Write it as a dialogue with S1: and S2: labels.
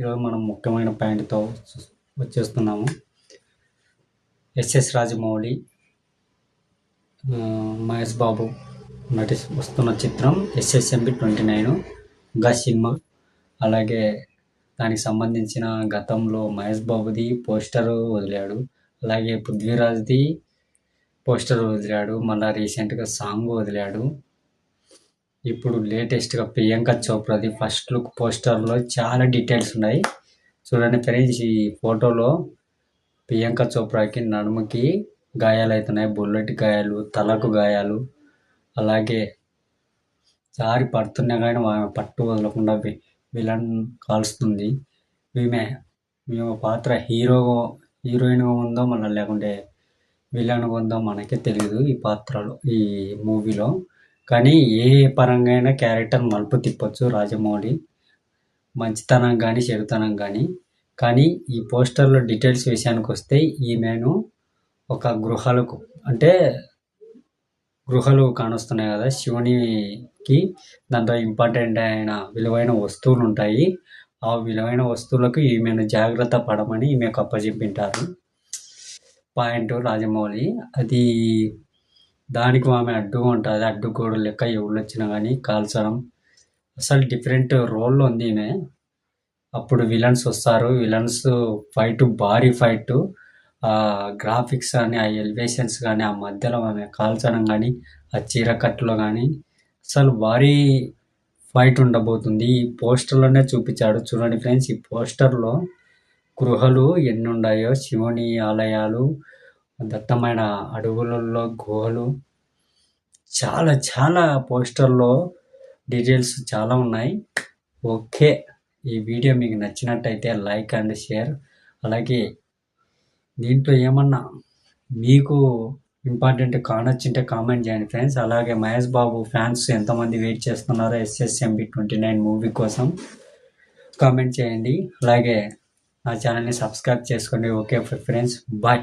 S1: ఈరోజు మనం ముఖ్యమైన పాయింట్తో వచ్చేస్తున్నాము. ఎస్ఎస్ రాజమౌళి ఆ, మహేష్ బాబు నటి వస్తున్న చిత్రం ఎస్ఎస్ఎంబి ట్వంటీ నైన్గా సినిమా. అలాగే దానికి సంబంధించిన గతంలో మహేష్ బాబుది పోస్టర్ వదిలాడు. అలాగే పృథ్వీరాజ్ది పోస్టర్ వదిలాడు. మళ్ళీ రీసెంట్గా సాంగ్ వదిలాడు. ఇప్పుడు లేటెస్ట్గా ప్రియాంక చోప్రాది ఫస్ట్ లుక్ పోస్టర్లో చాలా డీటెయిల్స్ ఉన్నాయి. చూడండి ఫ్రెండ్స్ ఈ ఫోటోలో ప్రియాంక చోప్రాకి నడుముకి గాయాలు అవుతున్నాయి. బుల్లెట్ గాయాలు తలకు గాయాలు అలాగే జారి పడుతున్నా కానీ ఆమె పట్టు వదలకుండా విలన్ కాల్స్తుంది. ఈమె మేము పాత్ర హీరో హీరోయిన్గా ఉందో మళ్ళీ లేకుంటే విలన్గా ఉందో మనకే తెలియదు ఈ పాత్రలో ఈ మూవీలో. కానీ ఏ పరంగా అయినా క్యారెక్టర్ మలుపు తిప్పొచ్చు రాజమౌళి. మంచితనం కానీ చెడుతనం కానీ కానీ ఈ పోస్టర్లో డీటెయిల్స్ విషయానికి వస్తే ఈమెను ఒక గృహాలకు అంటే గృహాలు కానొస్తున్నాయి కదా శివునికి దాంట్లో ఇంపార్టెంట్ అయిన విలువైన వస్తువులు ఉంటాయి ఆ విలువైన వస్తువులకు ఈమెను జాగ్రత్త పడమని ఈమెకు అప్పచెప్పింటారు పాయింట్ రాజమౌళి. అది దానికి ఆమె అడ్డుగా ఉంటుంది. అడ్డుగోడు లెక్క ఎవరు వచ్చినా కానీ కాల్చడం. అసలు డిఫరెంట్ రోల్లో ఉంది ఈమె. అప్పుడు విలన్స్ వస్తారు. విలన్స్ ఫైట్ భారీ ఫైట్ ఆ గ్రాఫిక్స్ కానీ ఆ ఎలివేషన్స్ కానీ ఆ మధ్యలో ఆమె కాల్చడం కానీ ఆ చీరకట్టులో కానీ అసలు భారీ ఫైట్ ఉండబోతుంది. ఈ పోస్టర్లోనే చూపించాడు. చూడండి ఫ్రెండ్స్ ఈ పోస్టర్లో గృహలు ఎన్ని శివుని ఆలయాలు దట్టమైన అడవులలో గుహలు. చాలా చాలా పోస్టర్లో డీటెయిల్స్ చాలా ఉన్నాయి. ఓకే. ఈ వీడియో మీకు నచ్చినట్టయితే లైక్ అండ్ షేర్. అలాగే దీంట్లో ఏమన్నా మీకు ఇంపార్టెంట్ కానొచ్చింటే కామెంట్ చేయండి ఫ్రెండ్స్. అలాగే మహేష్ బాబు ఫ్యాన్స్ ఎంతమంది వెయిట్ చేస్తున్నారో ఎస్ఎస్ఎంబి ట్వంటీ నైన్ మూవీ కోసం కామెంట్ చేయండి. అలాగే నా ఛానల్ని సబ్స్క్రైబ్ చేసుకోండి. Okay friends. బాయ్.